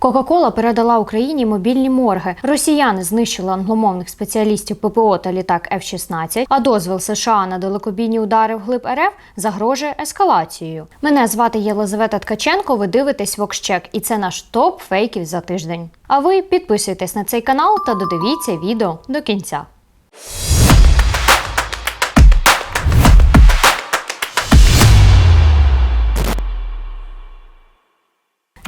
Кока-Кола передала Україні мобільні морги. Росіяни знищили англомовних спеціалістів ППО та літак F-16, а дозвіл США на далекобійні удари вглиб РФ загрожує ескалацією. Мене звати Єлизавета Ткаченко. Ви дивитесь Вокщек, і це наш топ фейків за тиждень. А ви підписуйтесь на цей канал та додивіться відео до кінця.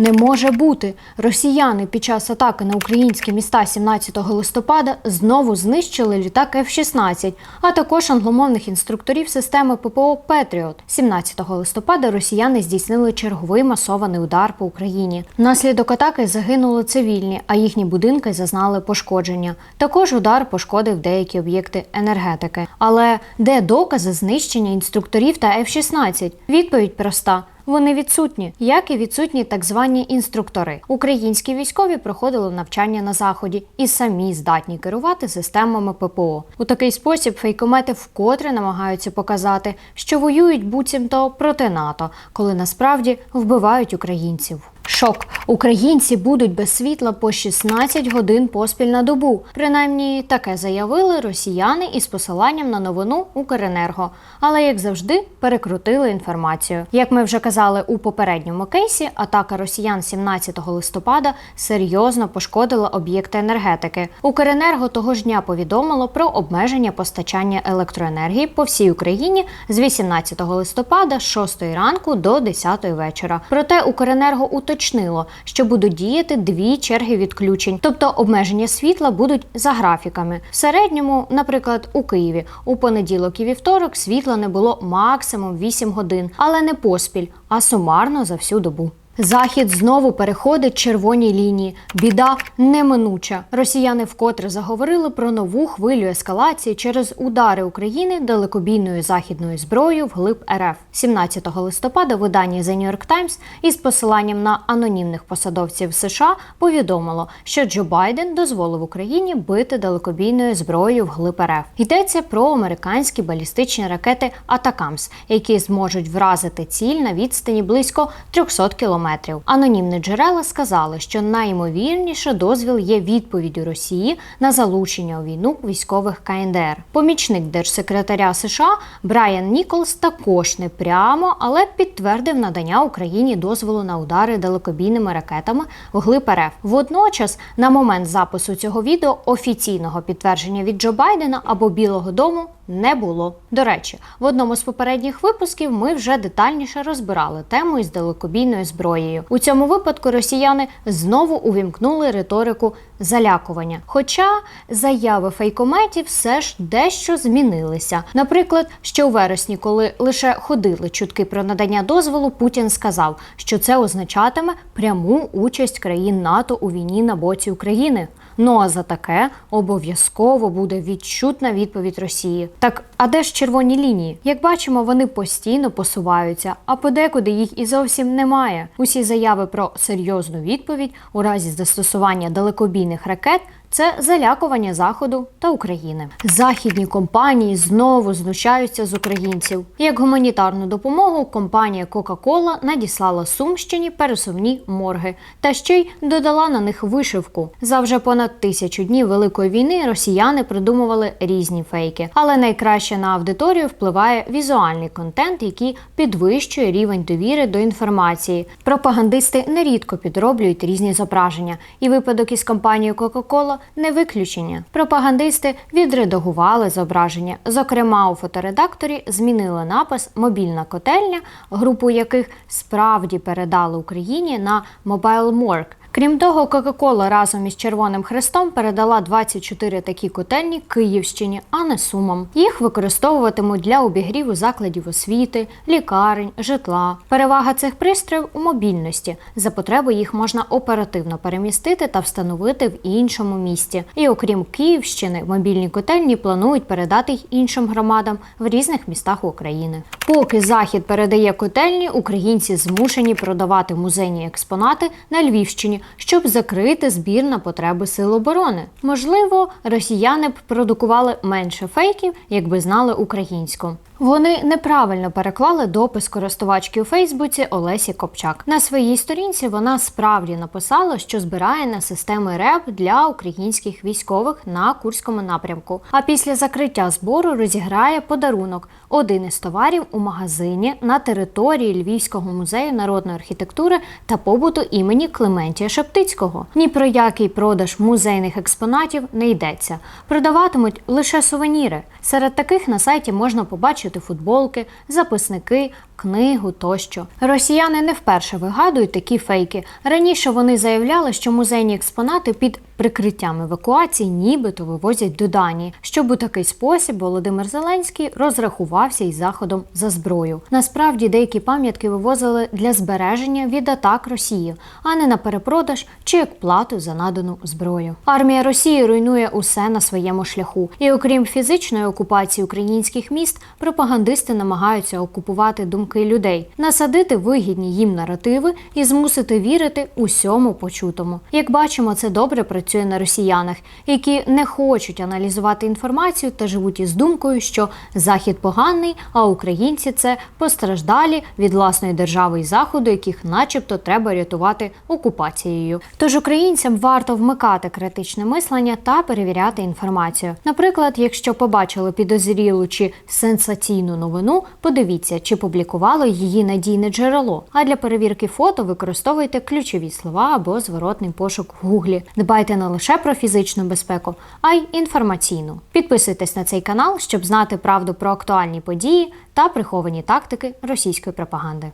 Не може бути. Росіяни під час атаки на українські міста 17 листопада знову знищили літак F-16, а також англомовних інструкторів системи ППО Петріот. 17 листопада росіяни здійснили черговий масований удар по Україні. Внаслідок атаки загинули цивільні, а їхні будинки зазнали пошкодження. Також удар пошкодив деякі об'єкти енергетики. Але де докази знищення інструкторів та F-16? Відповідь проста. Вони відсутні, як і відсутні так звані інструктори. Українські військові проходили навчання на заході і самі здатні керувати системами ППО. У такий спосіб фейкомети вкотре намагаються показати, що воюють буцімто проти НАТО, коли насправді вбивають українців. Шок. Українці будуть без світла по 16 годин поспіль на добу. Принаймні таке заявили росіяни із посиланням на новину Укренерго. Але як завжди, перекрутили інформацію. Як ми вже казали у попередньому кейсі, атака росіян 17 листопада серйозно пошкодила об'єкти енергетики. Укренерго того ж дня повідомило про обмеження постачання електроенергії по всій Україні з 18 листопада з 6 ранку до 10 вечора. Проте Укренерго уточнило, що будуть діяти дві черги відключень, тобто обмеження світла будуть за графіками. В середньому, наприклад, у Києві у понеділок і вівторок світла не було максимум 8 годин, але не поспіль, а сумарно за всю добу. Захід знову переходить червоні лінії. Біда неминуча. Росіяни вкотре заговорили про нову хвилю ескалації через удари України далекобійною західною зброєю вглиб РФ. 17 листопада видання The New York Times із посиланням на анонімних посадовців США повідомило, що Джо Байден дозволив Україні бити далекобійною зброєю вглиб РФ. Йдеться про американські балістичні ракети Атакамс, які зможуть вразити ціль на відстані близько 300 кілометрів. Анонімні джерела сказали, що найімовірніше дозвіл є відповіддю Росії на залучення у війну військових КНДР. Помічник держсекретаря США Брайан Ніколс також не прямо, але підтвердив надання Україні дозволу на удари далекобійними ракетами вглиб РФ. Водночас, на момент запису цього відео офіційного підтвердження від Джо Байдена або Білого Дому не було. До речі, в одному з попередніх випусків ми вже детальніше розбирали тему із далекобійною зброєю. У цьому випадку росіяни знову увімкнули риторику залякування. Хоча заяви фейкометів все ж дещо змінилися. Наприклад, ще у вересні, коли лише ходили чутки про надання дозволу, Путін сказав, що це означатиме пряму участь країн НАТО у війні на боці України. Ну а за таке обов'язково буде відчутна відповідь Росії. Так, а де ж червоні лінії? Як бачимо, вони постійно посуваються, а подекуди їх і зовсім немає. Усі заяви про серйозну відповідь у разі застосування далекобійних ракет. Це залякування Заходу та України. Західні компанії знову знущаються з українців. Як гуманітарну допомогу компанія Coca-Cola надіслала Сумщині пересувні морги та ще й додала на них вишивку. За вже понад тисячу днів великої війни росіяни придумували різні фейки, але найкраще на аудиторію впливає візуальний контент, який підвищує рівень довіри до інформації. Пропагандисти нерідко підроблюють різні зображення, і випадок із компанією Coca-Cola не виключення. Пропагандисти відредагували зображення. Зокрема, у фоторедакторі змінили напис Мобільна котельня, групу яких справді передали Україні на Mobile Morgue. Крім того, Кока-Кола разом із Червоним Хрестом передала 24 такі котельні Київщині, а не Сумам. Їх використовуватимуть для обігріву закладів освіти, лікарень, житла. Перевага цих пристроїв у мобільності. За потреби їх можна оперативно перемістити та встановити в іншому місті. І окрім Київщини, мобільні котельні планують передати й іншим громадам в різних містах України. Поки захід передає котельні, українці змушені продавати музейні експонати на Львівщині щоб закрити збір на потреби сил оборони. Можливо, росіяни б продукували менше фейків, якби знали українську. Вони неправильно переклали допис користувачки у Фейсбуці Олесі Копчак. На своїй сторінці вона справді написала, що збирає на системи РЕБ для українських військових на Курському напрямку. А після закриття збору розіграє подарунок один із товарів у магазині на території Львівського музею народної архітектури та побуту імені Клементія Шептицького. Ні про який продаж музейних експонатів не йдеться. Продаватимуть лише сувеніри. Серед таких на сайті можна побачити футболки, записники, книгу тощо. Росіяни не вперше вигадують такі фейки. Раніше вони заявляли, що музейні експонати під прикриттям евакуації нібито вивозять до Данії, щоб у такий спосіб Володимир Зеленський розрахувався із заходом за зброю. Насправді деякі пам'ятки вивозили для збереження від атак Росії, а не на перепродаж чи як плату за надану зброю. Армія Росії руйнує усе на своєму шляху, і окрім фізичної окупації українських міст, пропагандисти намагаються окупувати думки людей, насадити вигідні їм наративи і змусити вірити усьому почутому. Як бачимо, це добре працює на росіянах, які не хочуть аналізувати інформацію та живуть із думкою, що захід поганий, а українці це постраждалі від власної держави і заходу, яких, начебто, треба рятувати окупацією. Тож українцям варто вмикати критичне мислення та перевіряти інформацію. Наприклад, якщо побачили підозрілу чи сенсаційну новину, подивіться, чи публікувало її надійне джерело. А для перевірки фото використовуйте ключові слова або зворотний пошук в гуглі. Дбайте не лише про фізичну безпеку, а й інформаційну. Підписуйтесь на цей канал, щоб знати правду про актуальні події та приховані тактики російської пропаганди.